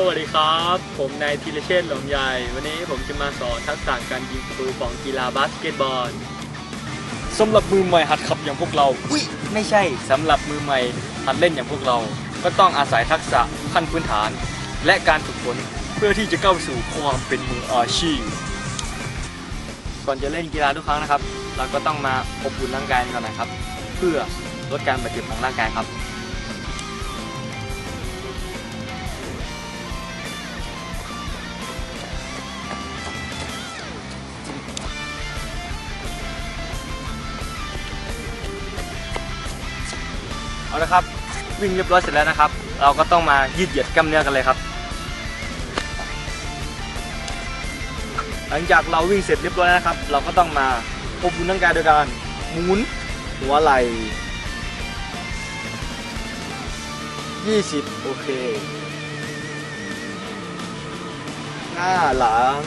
สวัสดีครับ ผมนายธีรเชษฐ์หลมใหญ่ วันนี้ผมจะมาสอนทักษะการยิงประตูของกีฬาบาสเกตบอลสำหรับมือใหม่หัดขับอย่างพวกเราอุ้ยไม่ใช่สำหรับมือใหม่หัดเล่นอย่างพวกเรา ก็ต้องอาศัยทักษะขั้นพื้นฐาน และการฝึกฝนเพื่อที่จะก้าวสู่ความเป็นมืออาชีพ ก่อนจะเล่นกีฬาทุกครั้งนะครับ เราก็ต้องมาอบอุ่นร่างกายก่อนนะครับ เพื่อลดการบาดเจ็บของร่างกายครับ เอาละครับ วิ่งเรียบร้อยเสร็จแล้วนะครับ เราก็ต้องมายืดเหยียดกล้ามเนื้อกันเลยครับ หลังจากเราวิ่งเสร็จเรียบร้อยนะครับ เราก็ต้องมาอบอุ่นร่างกายโดยการหมุนหัวไหล่20 โอเค หน้าหลัง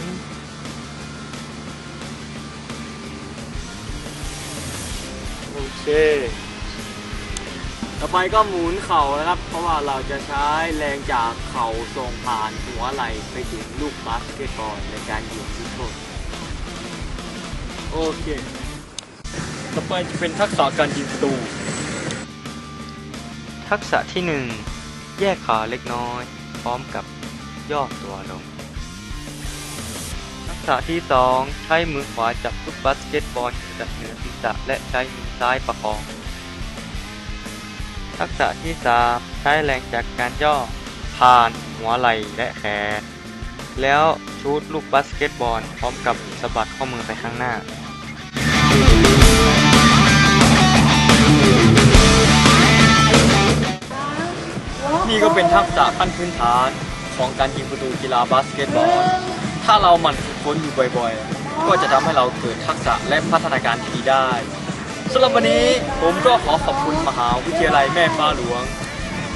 โอเค ต่อไปก็หมุนเข่านะครับ เพราะว่าเราจะใช้แรงจากเข่าส่งผ่านหัวไหล่ไปถึงลูกบาสเกตบอลในการยิงลูกโทษโอเค ต่อไปจะเป็นทักษะการยิงประตู ทักษะที่ 1 แยกขาเล็กน้อย พร้อมกับย่อตัวลง ทักษะที่ 2 ใช้มือขวาจับลูกบาสเกตบอลจากเหนือศีรษะและใช้มือซ้ายประคอง ทักษะที่ 3 ใช้แรงจากการย่อ ผ่านหัวไหล่และแขน แล้วชูดลูกบาสเกตบอล พร้อมกับสะบัดข้อมือไปข้างหน้า นี่ก็เป็นทักษะขั้นพื้นฐานของการยิงประตูกีฬาบาสเกตบอล ถ้าเราหมั่นฝึกฝนอยู่บ่อยๆ ก็จะทำให้เราเกิดทักษะและพัฒนาการที่ดีได้ สำหรับวันนี้ผมก็ขอขอบคุณมหาวิทยาลัยแม่ฟ้าหลวง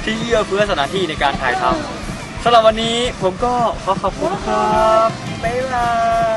ที่เอื้อเฟื้อสถานที่ในการถ่ายทำสำหรับวันนี้ผมก็ขอขอบคุณครับบ๊ายบาย